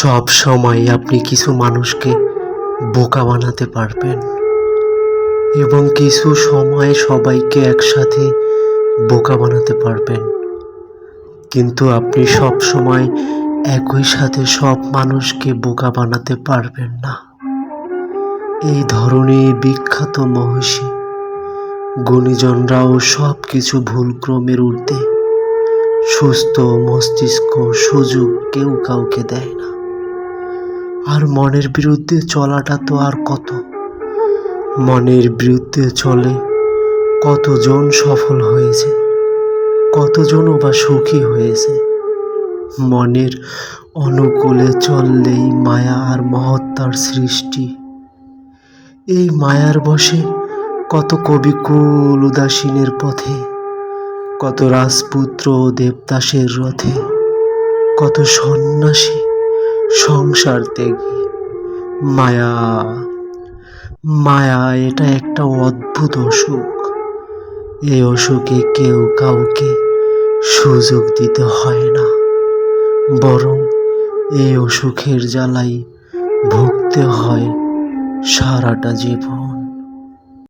সব সময় আপনি কিছু মানুষকে বোকা বানাতে পারবেন এবং কিছু সময় সবাইকে একসাথে বোকা বানাতে পারবেন। কিন্তু আপনি সব সময় একই সাথে সব মানুষকে বোকা বানাতে পারবেন না। এই ধরনের বিখ্যাত মহিষী গুণীজনরাও সব কিছু ভুলক্রমের ঊর্ধ্বে সুস্থ মস্তিষ্ক সুযোগ কেউ কাউকে দেয় না। আর মনের বিরুদ্ধে চলাটা তো আর কত? মনের বিরুদ্ধে চলে কতজন সফল হয়েছে? কতজনও বা সুখী হয়েছে? মনের অনুকূলে চললেই মায়া আর মহত্তার সৃষ্টি। এই মায়ার বসে কত কবিকুল উদাসীনের পথে, কত রাজপুত্র দেবদাসের রথে, কত সন্ন্যাসী সংসার ত্যাগী। মায়া মায়া এটা একটা অদ্ভুত অসুখ। এই অসুখে কেউ কাউকে সুযোগ দিতে হয় না। বরং এই অসুখের জ্বালাই ভুগতে হয় সারাটা জীবন।